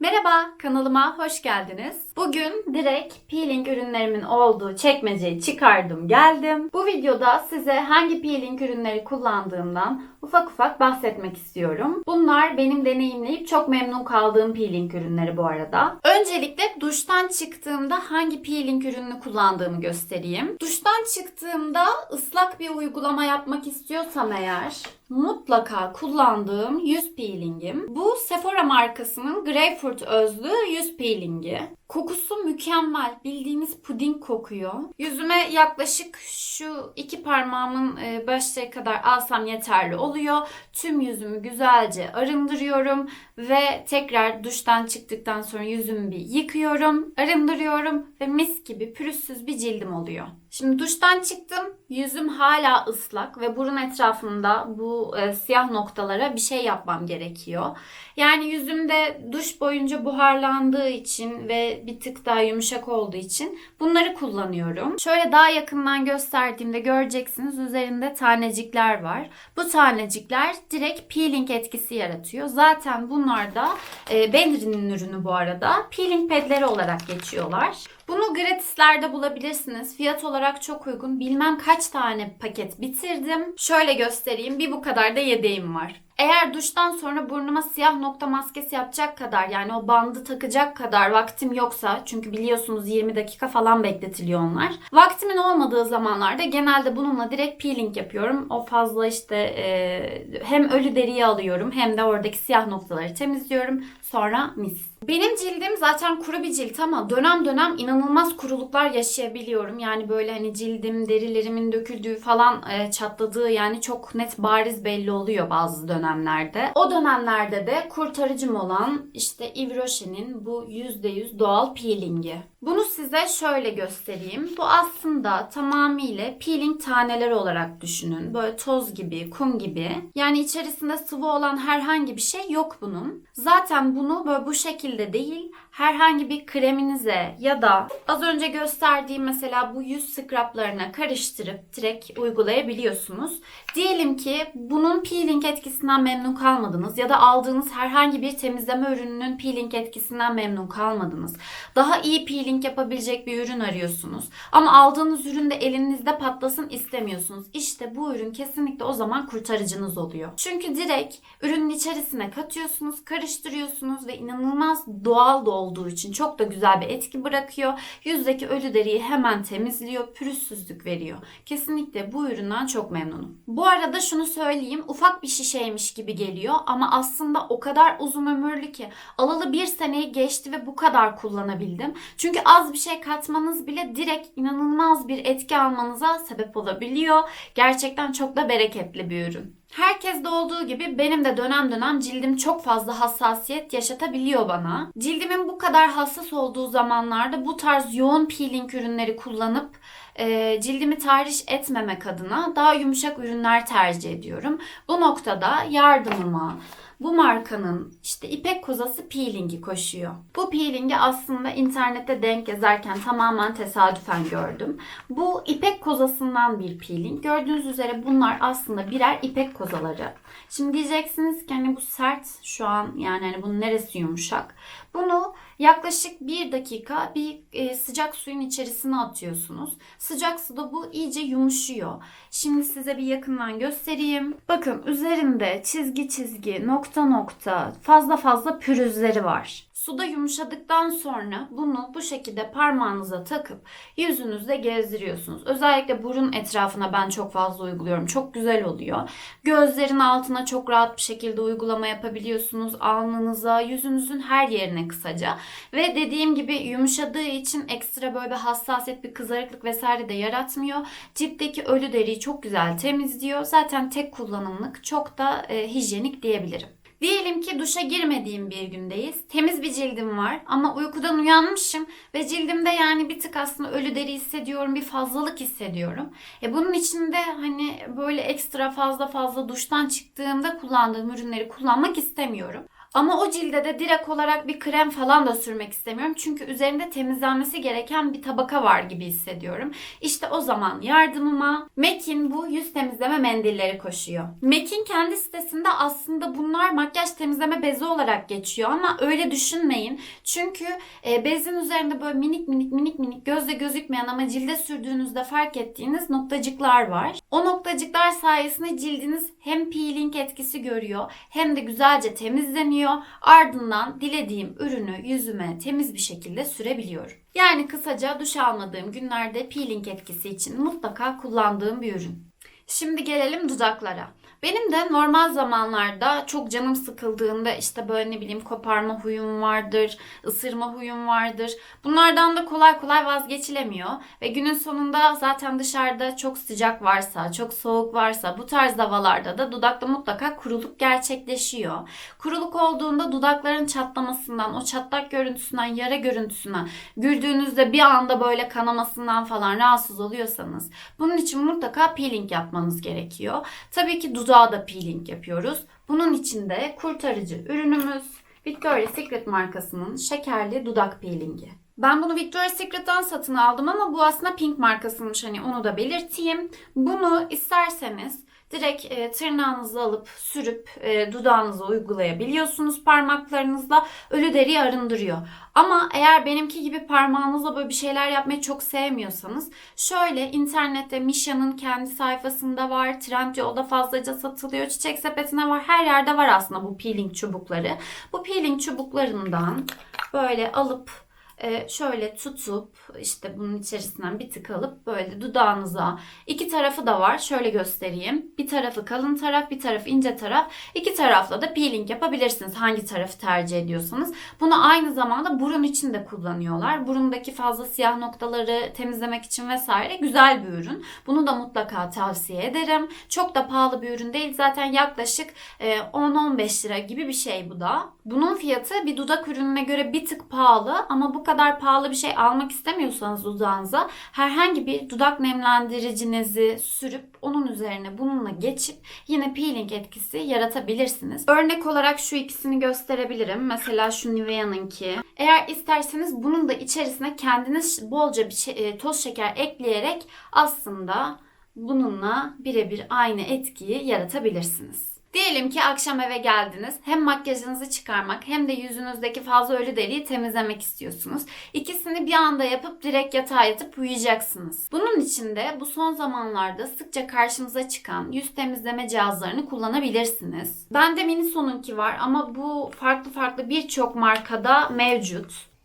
Merhaba, kanalıma hoş geldiniz. Bugün direkt peeling ürünlerimin olduğu çekmeceyi çıkardım, geldim. Bu videoda size hangi peeling ürünleri kullandığımdan ufak ufak bahsetmek istiyorum. Bunlar benim deneyimleyip çok memnun kaldığım peeling ürünleri bu arada. Öncelikle duştan çıktığımda hangi peeling ürününü kullandığımı göstereyim. Duştan çıktığımda ıslak bir uygulama yapmak istiyorsam eğer mutlaka kullandığım yüz peelingim. Bu Sephora markasının Grapefruit özlü yüz peelingi. Kokusu mükemmel. Bildiğiniz puding kokuyor. Yüzüme yaklaşık şu iki parmağımın e, başları kadar alsam yeterli oluyor. Tüm yüzümü güzelce arındırıyorum ve tekrar duştan çıktıktan sonra yüzümü bir yıkıyorum, arındırıyorum ve mis gibi pürüzsüz bir cildim oluyor. Şimdi duştan çıktım. Yüzüm hala ıslak ve burun etrafında bu e, siyah noktalara bir şey yapmam gerekiyor. Yani yüzümde duş boyunca buharlandığı için ve bir tık daha yumuşak olduğu için bunları kullanıyorum. Şöyle daha yakından gösterdiğimde göreceksiniz üzerinde tanecikler var. Bu tanecikler direkt peeling etkisi yaratıyor. Zaten bunlar da e, Benri'nin ürünü bu arada. Peeling pedleri olarak geçiyorlar. Bunu gratislerde bulabilirsiniz. Fiyat olarak çok uygun. Bilmem kaç tane paket bitirdim. Şöyle göstereyim. Bir bu kadar da yedeğim var. Eğer duştan sonra burnuma siyah nokta maskesi yapacak kadar yani o bandı takacak kadar vaktim yoksa çünkü biliyorsunuz 20 dakika falan bekletiliyor onlar. Vaktimin olmadığı zamanlarda genelde bununla direkt peeling yapıyorum. O fazla işte e, hem ölü deriyi alıyorum hem de oradaki siyah noktaları temizliyorum. Sonra mis. Benim cildim zaten kuru bir cilt ama dönem dönem inanılmaz kuruluklar yaşayabiliyorum. Yani böyle hani cildim, derilerimin döküldüğü falan e, çatladığı yani çok net bariz belli oluyor bazı dönemlerde. O dönemlerde de kurtarıcım olan işte Yves Rocher'in bu %100 doğal peelingi. Bunu size şöyle göstereyim. Bu aslında tamamıyla peeling taneleri olarak düşünün. Böyle toz gibi, kum gibi. Yani içerisinde sıvı olan herhangi bir şey yok bunun. Zaten bunu böyle bu şekilde değil, herhangi bir kreminize ya da az önce gösterdiğim mesela bu yüz scrublarına karıştırıp direkt uygulayabiliyorsunuz. Diyelim ki bunun peeling etkisinden memnun kalmadınız ya da aldığınız herhangi bir temizleme ürününün peeling etkisinden memnun kalmadınız. Daha iyi peeling yapabilecek bir ürün arıyorsunuz. Ama aldığınız ürün de elinizde patlasın istemiyorsunuz. İşte bu ürün kesinlikle o zaman kurtarıcınız oluyor. Çünkü direkt ürünün içerisine katıyorsunuz, karıştırıyorsunuz ve inanılmaz doğal da olduğu için çok da güzel bir etki bırakıyor. Yüzdeki ölü deriyi hemen temizliyor, pürüzsüzlük veriyor. Kesinlikle bu üründen çok memnunum. Bu arada şunu söyleyeyim, ufak bir şişeymiş gibi geliyor ama aslında o kadar uzun ömürlü ki alalı bir seneyi geçti ve bu kadar kullanabildim. Çünkü az bir şey katmanız bile direkt inanılmaz bir etki almanıza sebep olabiliyor. Gerçekten çok da bereketli bir ürün. Herkeste olduğu gibi benim de dönem dönem cildim çok fazla hassasiyet yaşatabiliyor bana. Cildimin bu kadar hassas olduğu zamanlarda bu tarz yoğun peeling ürünleri kullanıp e, cildimi tahriş etmemek adına daha yumuşak ürünler tercih ediyorum. Bu noktada yardımıma bu markanın işte ipek kozası peelingi koşuyor. Bu peelingi aslında internette denk gezerken tamamen tesadüfen gördüm. Bu ipek kozasından bir peeling. Gördüğünüz üzere bunlar aslında birer ipek kozaları. Şimdi diyeceksiniz ki hani bu sert şu an yani hani bunun neresi yumuşak? Bunu yaklaşık bir dakika bir e, sıcak suyun içerisine atıyorsunuz. Sıcak suda bu iyice yumuşuyor. Şimdi size bir yakından göstereyim. Bakın üzerinde çizgi çizgi nokta nokta fazla fazla pürüzleri var. Suda yumuşadıktan sonra bunu bu şekilde parmağınıza takıp yüzünüzde gezdiriyorsunuz. Özellikle burun etrafına ben çok fazla uyguluyorum. Çok güzel oluyor. Gözlerin altına çok rahat bir şekilde uygulama yapabiliyorsunuz. Alnınıza, yüzünüzün her yerine kısaca. Ve dediğim gibi yumuşadığı için ekstra böyle bir hassasiyet, bir kızarıklık vesaire de yaratmıyor. Ciltteki ölü deriyi çok güzel temizliyor. Zaten tek kullanımlık çok da e, hijyenik diyebilirim. Diyelim ki duşa girmediğim bir gündeyiz. Temiz bir cildim var ama uykudan uyanmışım ve cildimde yani bir tık aslında ölü deri hissediyorum, bir fazlalık hissediyorum. E bunun içinde hani böyle ekstra fazla fazla duştan çıktığımda kullandığım ürünleri kullanmak istemiyorum. Ama o cilde de direkt olarak bir krem falan da sürmek istemiyorum. Çünkü üzerinde temizlenmesi gereken bir tabaka var gibi hissediyorum. İşte o zaman yardımıma MAC'in bu yüz temizleme mendilleri koşuyor. MAC'in kendi sitesinde aslında bunlar makyaj temizleme bezi olarak geçiyor ama öyle düşünmeyin. Çünkü e, bezin üzerinde böyle minik minik minik minik gözle gözükmeyen ama cilde sürdüğünüzde fark ettiğiniz noktacıklar var. O noktacıklar sayesinde cildiniz hem peeling etkisi görüyor hem de güzelce temizleniyor. Ardından dilediğim ürünü yüzüme temiz bir şekilde sürebiliyorum. Yani kısaca duş almadığım günlerde peeling etkisi için mutlaka kullandığım bir ürün. Şimdi gelelim dudaklara. Benim de normal zamanlarda çok canım sıkıldığında işte böyle ne bileyim koparma huyum vardır, ısırma huyum vardır. Bunlardan da kolay kolay vazgeçilemiyor. Ve günün sonunda zaten dışarıda çok sıcak varsa, çok soğuk varsa bu tarz havalarda da dudakta mutlaka kuruluk gerçekleşiyor. Kuruluk olduğunda dudakların çatlamasından, o çatlak görüntüsünden, yara görüntüsünden, güldüğünüzde bir anda böyle kanamasından falan rahatsız oluyorsanız bunun için mutlaka peeling yapmanız gerekiyor. Tabii ki dudağa da peeling yapıyoruz. Bunun için de kurtarıcı ürünümüz Victoria's Secret markasının şekerli dudak peelingi. Ben bunu Victoria's Secret'tan satın aldım ama bu aslında Pink markasıymış hani onu da belirteyim. Bunu isterseniz direkt e, tırnağınızı alıp sürüp e, dudağınıza uygulayabiliyorsunuz parmaklarınızla. Ölü deriyi arındırıyor. Ama eğer benimki gibi parmağınızla böyle bir şeyler yapmayı çok sevmiyorsanız şöyle internette Misha'nın kendi sayfasında var. Trendyol'da fazlaca satılıyor. Çiçek sepetine var. Her yerde var aslında bu peeling çubukları. Bu peeling çubuklarından böyle alıp e, şöyle tutup işte bunun içerisinden bir tık alıp böyle dudağınıza iki tarafı da var. Şöyle göstereyim. Bir tarafı kalın taraf, bir tarafı ince taraf. İki tarafla da peeling yapabilirsiniz. Hangi tarafı tercih ediyorsanız. Bunu aynı zamanda burun için de kullanıyorlar. Burundaki fazla siyah noktaları temizlemek için vesaire güzel bir ürün. Bunu da mutlaka tavsiye ederim. Çok da pahalı bir ürün değil. Zaten yaklaşık e, 10-15 lira gibi bir şey bu da. Bunun fiyatı bir dudak ürününe göre bir tık pahalı ama bu kadar pahalı bir şey almak istemiyorsanız dudağınıza herhangi bir dudak nemlendiricinizi sürüp onun üzerine bununla geçip yine peeling etkisi yaratabilirsiniz. Örnek olarak şu ikisini gösterebilirim. Mesela şu Nivea'nınki. Eğer isterseniz bunun da içerisine kendiniz bolca bir şey- e, toz şeker ekleyerek aslında bununla birebir aynı etkiyi yaratabilirsiniz. Diyelim ki akşam eve geldiniz. Hem makyajınızı çıkarmak hem de yüzünüzdeki fazla ölü deriyi temizlemek istiyorsunuz. İkisini bir anda yapıp direkt yatağa yatıp uyuyacaksınız. Bunun için de bu son zamanlarda sıkça karşımıza çıkan yüz temizleme cihazlarını kullanabilirsiniz. Bende Miniso'nunki var ama bu farklı farklı birçok markada mevcut.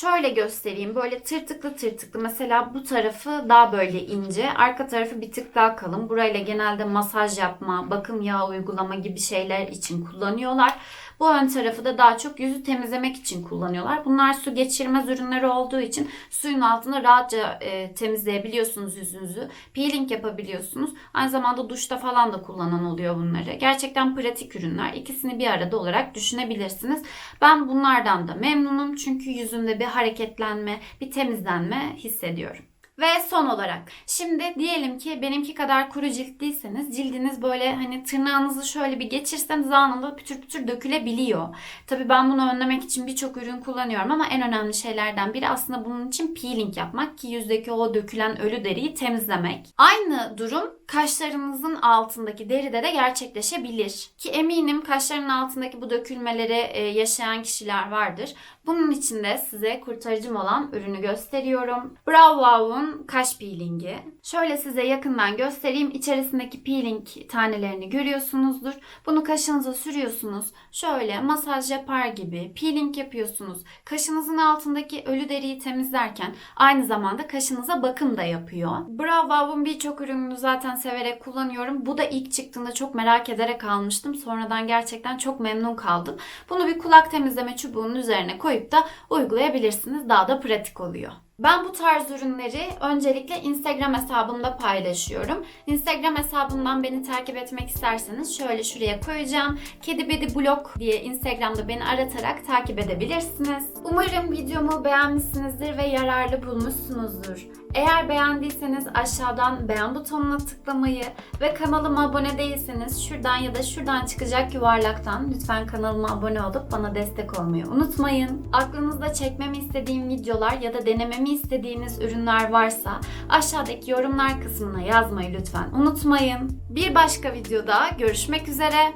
Şöyle göstereyim. Böyle tırtıklı tırtıklı. Mesela bu tarafı daha böyle ince. Arka tarafı bir tık daha kalın. Burayla genelde masaj yapma, bakım yağı uygulama gibi şeyler için kullanıyorlar. Bu ön tarafı da daha çok yüzü temizlemek için kullanıyorlar. Bunlar su geçirmez ürünleri olduğu için suyun altında rahatça e, temizleyebiliyorsunuz yüzünüzü. Peeling yapabiliyorsunuz. Aynı zamanda duşta falan da kullanan oluyor bunları. Gerçekten pratik ürünler. İkisini bir arada olarak düşünebilirsiniz. Ben bunlardan da memnunum. Çünkü yüzümde bir hareketlenme, bir temizlenme hissediyorum. Ve son olarak şimdi diyelim ki benimki kadar kuru ciltliyseniz cildiniz böyle hani tırnağınızı şöyle bir geçirseniz anında pütür pütür dökülebiliyor. Tabii ben bunu önlemek için birçok ürün kullanıyorum ama en önemli şeylerden biri aslında bunun için peeling yapmak ki yüzdeki o dökülen ölü deriyi temizlemek. Aynı durum kaşlarınızın altındaki deride de gerçekleşebilir. Ki eminim kaşların altındaki bu dökülmeleri e, yaşayan kişiler vardır. Bunun için de size kurtarıcım olan ürünü gösteriyorum. Brow Wow'un kaş peelingi. Şöyle size yakından göstereyim. İçerisindeki peeling tanelerini görüyorsunuzdur. Bunu kaşınıza sürüyorsunuz. Şöyle masaj yapar gibi peeling yapıyorsunuz. Kaşınızın altındaki ölü deriyi temizlerken aynı zamanda kaşınıza bakım da yapıyor. Brow Wow'un birçok ürününü zaten severek kullanıyorum. Bu da ilk çıktığında çok merak ederek almıştım. Sonradan gerçekten çok memnun kaldım. Bunu bir kulak temizleme çubuğunun üzerine koyup da uygulayabilirsiniz. Daha da pratik oluyor. Ben bu tarz ürünleri öncelikle Instagram hesabımda paylaşıyorum. Instagram hesabımdan beni takip etmek isterseniz şöyle şuraya koyacağım. Kedibedi blog diye Instagram'da beni aratarak takip edebilirsiniz. Umarım videomu beğenmişsinizdir ve yararlı bulmuşsunuzdur. Eğer beğendiyseniz aşağıdan beğen butonuna tıklamayı ve kanalıma abone değilseniz şuradan ya da şuradan çıkacak yuvarlaktan lütfen kanalıma abone olup bana destek olmayı unutmayın. Aklınızda çekmemi istediğim videolar ya da denememi istediğiniz ürünler varsa aşağıdaki yorumlar kısmına yazmayı lütfen unutmayın. Bir başka videoda görüşmek üzere.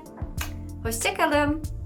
Hoşçakalın.